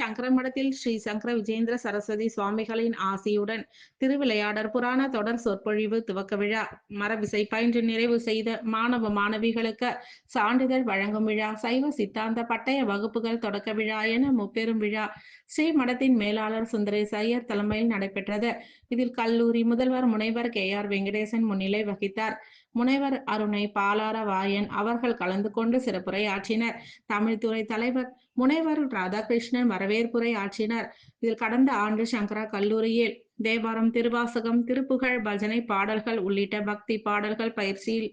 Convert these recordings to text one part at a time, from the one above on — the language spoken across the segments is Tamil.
சங்கரமடத்தில் ஸ்ரீ சங்கர விஜேந்திர சரஸ்வதி சுவாமிகளின் ஆசியுடன் திருவிளையாடற் புராண தொடர் சொற்பொழிவு துவக்க விழா. மரபிசை பயின்று நிறைவு செய்த மாணவ மாணவிகளுக்கு சான்றிதழ் வழங்கும் விழா. சைவ சித்தாந்த பட்டய வகுப்புகள் தொடக்க விழா என முப்பெரும் விழா. ஸ்ரீ மடத்தின் மேலாளர் சுந்தரேஸ் ஐயர் தலைமையில் நடைபெற்றது. இதில் கல்லூரி முதல்வர் முனைவர் கே ஆர் வெங்கடேசன் முன்னிலை வகித்தார். முனைவர் அருணை பாலார வாயன் அவர்கள் கலந்து கொண்டு சிறப்புரையாற்றினர். தமிழ்துறை தலைவர் முனைவர் ராதாகிருஷ்ணன் வரவேற்புரை ஆற்றினார். இதில் கடந்த ஆண்டு சங்கரா கல்லூரியில் தேவாரம் திருவாசகம் திருப்புகழ் பஜனை பாடல்கள் உள்ளிட்ட பக்தி பாடல்கள் பயிற்சியில்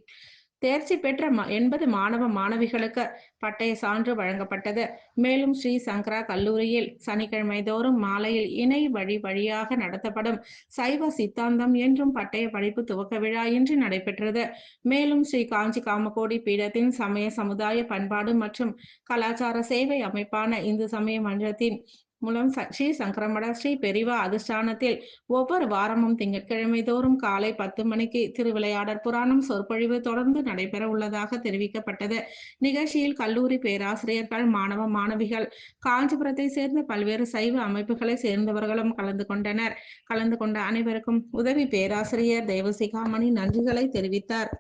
தேர்ச்சி பெற்ற எண்பது மாணவ மாணவிகளுக்கு பட்டய சான்று வழங்கப்பட்டது. மேலும் ஸ்ரீ சங்கரா கல்லூரியில் சனிக்கிழமை தோறும் மாலையில் இணை வழி வழியாக நடத்தப்படும் சைவ சித்தாந்தம் என்றும் பட்டய படிப்பு துவக்க விழா இன்று நடைபெற்றது. மேலும் ஸ்ரீ காஞ்சி காமகோடி பீடத்தின் சமய சமுதாய பண்பாடு மற்றும் கலாச்சார சேவை அமைப்பான இந்து சமய மன்றத்தின் மூலம் ஸ்ரீ சங்கரமட ஸ்ரீ பெரிவா அதிஷ்டானத்தில் ஒவ்வொரு வாரமும் திங்கட்கிழமை தோறும் காலை பத்து மணிக்கு திருவிளையாடற் புராணம் சொற்பொழிவு தொடர்ந்து நடைபெற உள்ளதாக தெரிவிக்கப்பட்டது. நிகழ்ச்சியில் கல்லூரி பேராசிரியர்கள் மாணவ மாணவிகள் காஞ்சிபுரத்தை சேர்ந்த பல்வேறு சைவ அமைப்புகளை சேர்ந்தவர்களும் கலந்து கொண்டனர். கலந்து கொண்ட அனைவருக்கும் உதவி பேராசிரியர் தேவசிகாமணி நன்றிகளை தெரிவித்தார்.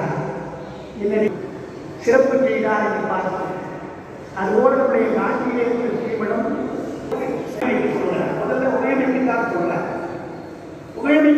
சொன்னார் இல்லை சிறப்பு செய்தார் என்று பார்த்தேன் அதோடு நம்முடைய காட்சியிலே இருக்கிற ஸ்ரீமடம் முதல்ல உரையமைக்கின்றார் சொல்றார் புகழமைக்கு சொல்கிற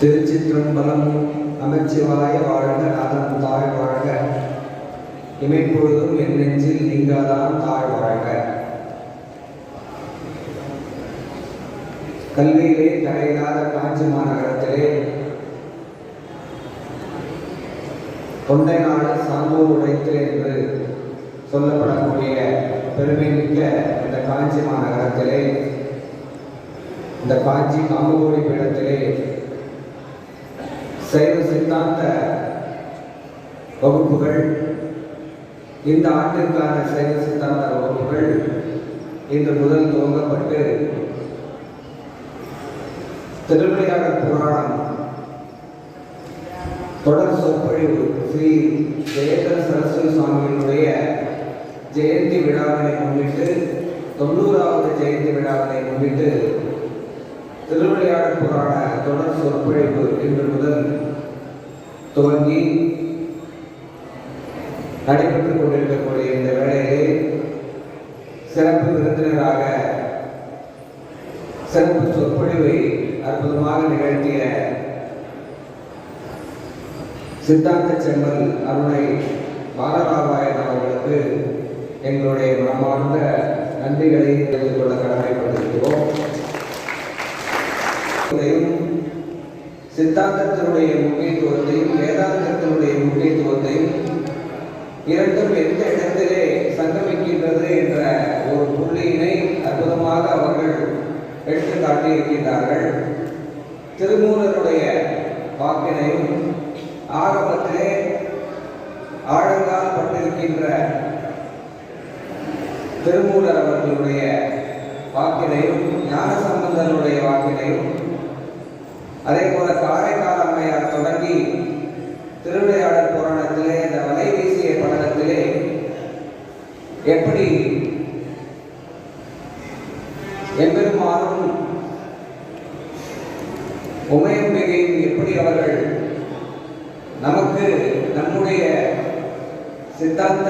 திருச்சிற்றம்பலம் அமைச்சிவாய வாழ்க நாதன் தாழ் வாழ்க. இமைப்பொழுதும் என் நெஞ்சில் நீங்காதான் தாழ் வாழ்க. கல்வியிலே தடையில்லாத காஞ்சி மாநகரத்திலே தொண்டை நாடு சாங்கூர் உடைத்து என்று சொல்லப்படக்கூடிய பெருமைமிக்க இந்த காஞ்சி மாநகரத்திலே இந்த காஞ்சி காமகோடி பீடத்திலே சைவ சித்தாந்த வகுப்புகள் இந்த ஆண்டிற்கான சைவ சித்தாந்த வகுப்புகள் இன்று முதல் துவங்கப்பட்டு திருவிளையாடல் புராணம் தொடர் சொற்பொழிவு ஸ்ரீ ஜெயேந்திர சரஸ்வதி சுவாமியினுடைய ஜெயந்தி விழாவினை முன்னிட்டு தொண்ணூறாவது ஜெயந்தி விழாவினை முன்னிட்டு திருவிளையாடல் புராண தொடர் சொற்பொழிவு இன்று முதல் துவங்கி நடைபெற்றுக் கொண்டிருக்கக்கூடிய இந்த வேளையிலே சிறப்பு விருந்தினராக சிறப்பு சொற்பொழிவை அற்புதமாக நிகழ்த்திய சித்தாந்த செம்மல் அருணை பாலராமாயணன் அவர்களுக்கு எங்களுடைய மனமார்ந்த நன்றிகளை தெரிந்து கொள்ள கடமைப்பட்டிருக்கிறோம். சித்தாந்தத்தினுடைய முக்கியத்துவத்தையும் வேதாந்தத்தினுடைய முக்கியத்துவத்தையும் இரண்டும் எந்த இடத்திலே சங்கமிக்கின்றது என்ற ஒரு புள்ளியினை அற்புதமாக அவர்கள் எடுத்து காட்டியிருக்கின்றார்கள். திருமூலருடைய வாக்கினையும் ஆரம்பத்திலே ஆழங்கால் பட்டிருக்கின்ற திருமூலர் அவர்களுடைய வாக்கினையும் ஞானசம்பந்தனுடைய வாக்கினையும் அதே போல தொடங்கி திருவிளையாடல் புராணத்திலே இந்த வலை வீசிய படலத்திலே எப்படி எம்பெருமாறும் உமையம்பிகையும் எப்படி அவர்கள் நமக்கு நம்முடைய சித்தாந்த